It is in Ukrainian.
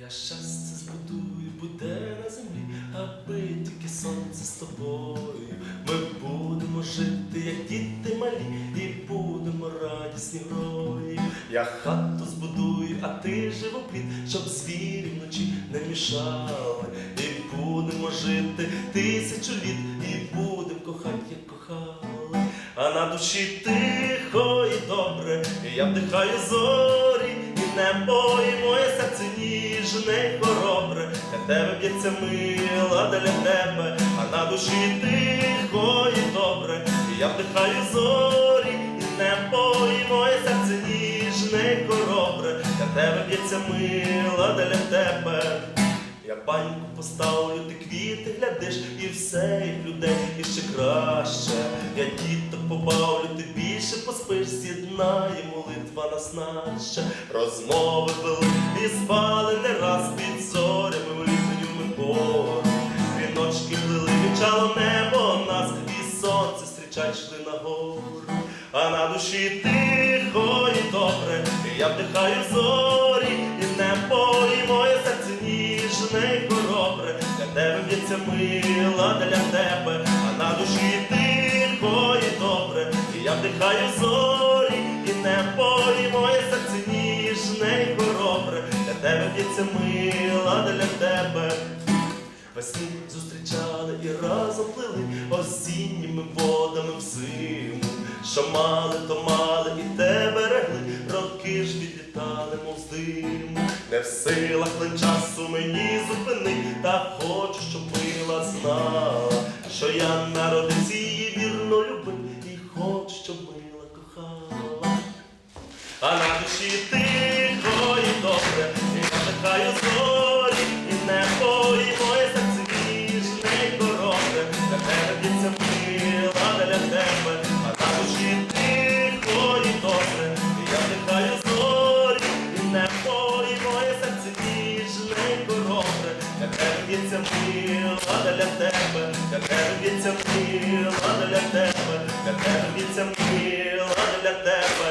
Я щастя збудую, буде на землі, аби тільки сонце з тобою. Ми будемо жити, як діти малі, і будемо радісні грої. Я хату збудую, а ти живоплід, щоб звірі вночі не мішали. І будемо жити тисячу літ, і будемо кохати, як кохали. А на душі тихо і добре, я вдихаю зорі, і небо, і моє ніжне хоробре, для тебе б'ється мила для тебе, а на душі тихо і добре, і я вдихаю зорі, і небо, і моє серце ніжне й хоробре, для тебе б'ється мила для тебе. Я баньку поставлю, ти квіти глядиш, і все, і людей, і ще краще. Я діток побавлю, ти більше поспиш, з'єднає молитва нас наша. Розмови вели і спали не раз під зорями в літню ми. Віночки плили, вінчало небо нас, і сонце зустрічать йшли нагору. А на душі тихо і добре, я вдихаю зорі, і небо, і моє серце ніжне й хоробре, для тебе б'ється мила для тебе, а на душі тихо і добре, я вдихаю зорі, і небо, і моє тебе мила для тебе. Весні зустрічали і разом плили осінніми водами в зиму. Що мали, то мали і те берегли, роки ж відлітали, мов з диму. Не в силах лин часу мені зупини, та хочу, щоб мила знала, що я народився її вірно любив, і хочу, щоб мила кохала. А на душі тихо моє серце ніжний коротре, яке рвіться мила для тебе, яке рвіться мила для тебе, яке рвіться мила для тебе.